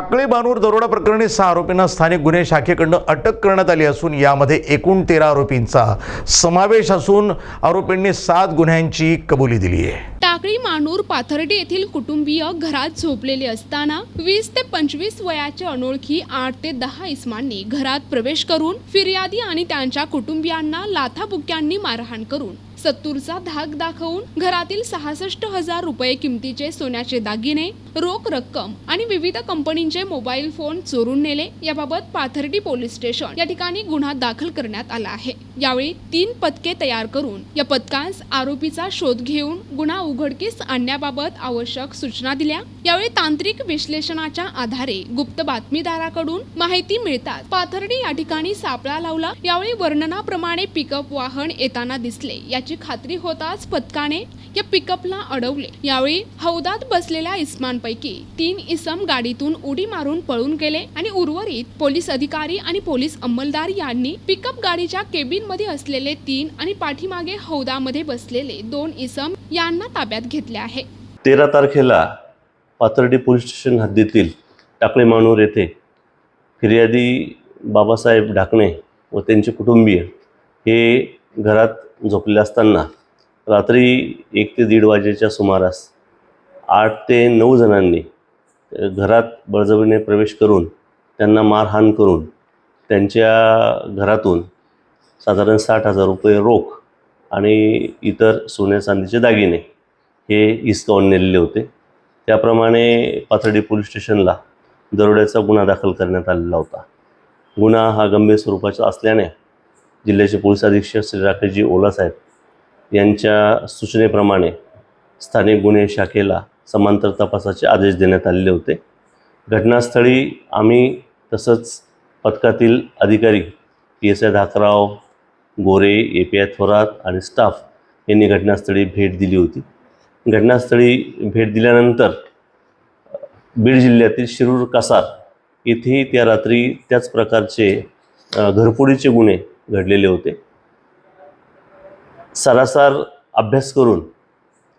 टाकळी बानूर दरोडा प्रकरणी सहा आरोपींना स्थानिक गुन्हे शाखेकडनं अटक करण्यात आली असून यामध्ये एकूण तेरा आरोपींचा समावेश असून आरोपींनी सात गुन्ह्यांची कबुली दिली आहे. टाकळी मानूर पाथर्डी येथील कुटुंबीय घरात झोपलेले असताना वीस ते पंचवीस वयाचे अनोळखी आठ ते दहा इस्मांनी घरात प्रवेश करून फिर्यादी आणि त्यांच्या कुटुंबियांना लाथाबुक्यांनी मारहाण करून सत्तूरचा धाक दाखवून घरातील सहासष्ट हजार रुपये किमतीचे सोन्याचे दागिने रोख रक्कम आणि विविध कंपनींचे मोबाईल फोन चोरून नेले. याबाबत पाथर्डी पोलीस स्टेशन या ठिकाणी गुन्हा दाखल करण्यात आला आहे. यावेळी तीन पथके तयार करून या पथकांस आरोपीचा शोध घेऊन गुन्हा उघडकीस आणण्याबाबत आवश्यक सूचना दिल्या. यावेळी तांत्रिक विश्लेषणाच्या आधारे गुप्त बातमीदाराकडून माहिती मिळतात पाथर्डी या ठिकाणी सापळा लावला. यावेळी वर्णनाप्रमाणे पिकअप वाहन येताना दिसले. याची खात्री होताच पथकाने या पिकअपला अडवले. यावेळी हौदात बसलेल्या इस्मांपैकी तीन इसम गाडीतून उडी मारून पळून गेले आणि उर्वरित पोलीस अधिकारी आणि पोलीस अंमलदार यांनी पिकअप गाडीच्या केबिनमध्ये असलेले तीन आणि पाठीमागे हौदामध्ये बसलेले दोन इसम यांना ताब्यात घेतले आहे. तेरा तारखेला पाथर्डी पोलीस स्टेशन हद्दीतील टाकळे मानूर येथे फिर्यादी बाबासाहेब ढाकणे व त्यांचे कुटुंबीय हे घरात झोपले असताना रात्री एक ते दीड वाजेच्या सुमारास आठ ते नऊ जणांनी घरात बळजबरीने प्रवेश करून त्यांना मारहाण करून त्यांच्या घरातून साधारण साठ हजार रुपये रोख आणि इतर सोन्या चांदीचे दागिने हे हिसकावून नेलेले होते. त्याप्रमाणे पाथर्डी पोलीस स्टेशनला दरोड्याचा गुन्हा दाखल करण्यात आलेला होता. गुन्हा हा गंभीर स्वरूपाचा असल्याने जिल्ह्याचे पोलीस अधीक्षक श्री राकेशजी ओलासाहेब यांच्या सूचनेप्रमाणे स्थानिक गुन्हे शाखेला समांतर तपासाचे आदेश देण्यात आलेले होते. घटनास्थळी आम्ही तसंच पथकातील अधिकारी P S I Dhakrao Gore A P I Thorat आणि स्टाफ यांनी घटनास्थळी भेट दिली होती. घटनास्थळी भेट दिल्यानंतर बीड जिल्ह्यातील शिरूर कासार येथेही त्या रात्री त्याच प्रकारचे घरफोडीचे गुन्हे घडलेले होते. सारासार अभ्यास करून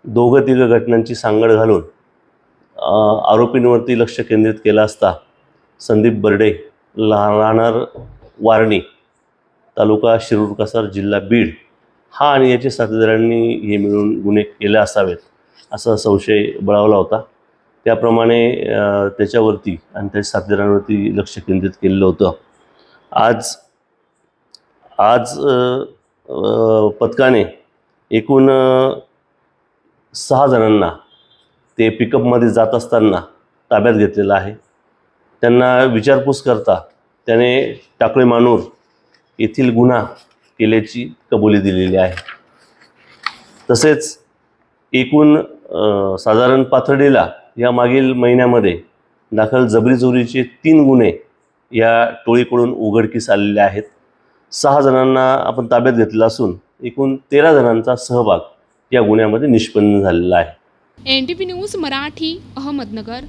दोघं तिघं घटनांची सांगड घालून आरोपींवरती लक्ष केंद्रित केलं असता संदीप बर्डे राहणार वारणी तालुका शिरूर कासार जिल्हा बीड हा आणि याचे साथीदारांनी हे मिळून गुन्हे केले असावेत असा संशय बळावला होता. त्याप्रमाणे त्याच्यावरती आणि त्याच्या साथीदारांवरती लक्ष केंद्रित केलेलं होतं. आज आज पथकाने एकूण सहा जणांना ते पिकअपमध्ये जात असताना ताब्यात घेतलेलं आहे. त्यांना विचारपूस करता त्याने टाकळे मानूर येथील गुन्हा केल्याची कबुली दिलेली आहे. तसेच एकूण साधारण पाथर्डीला या मागील महिन्यामध्ये दाखल जबरी चोरीचे तीन गुन्हे या टोळीकडून उघडकीस आलेले आहेत. सहा जणांना आपण ताब्यात घेतलं असून एकूण तेरा जणांचा सहभाग या गुन्ह्यामध्ये निष्पन्न झालेला आहे. N T news Marathi Ahmednagar.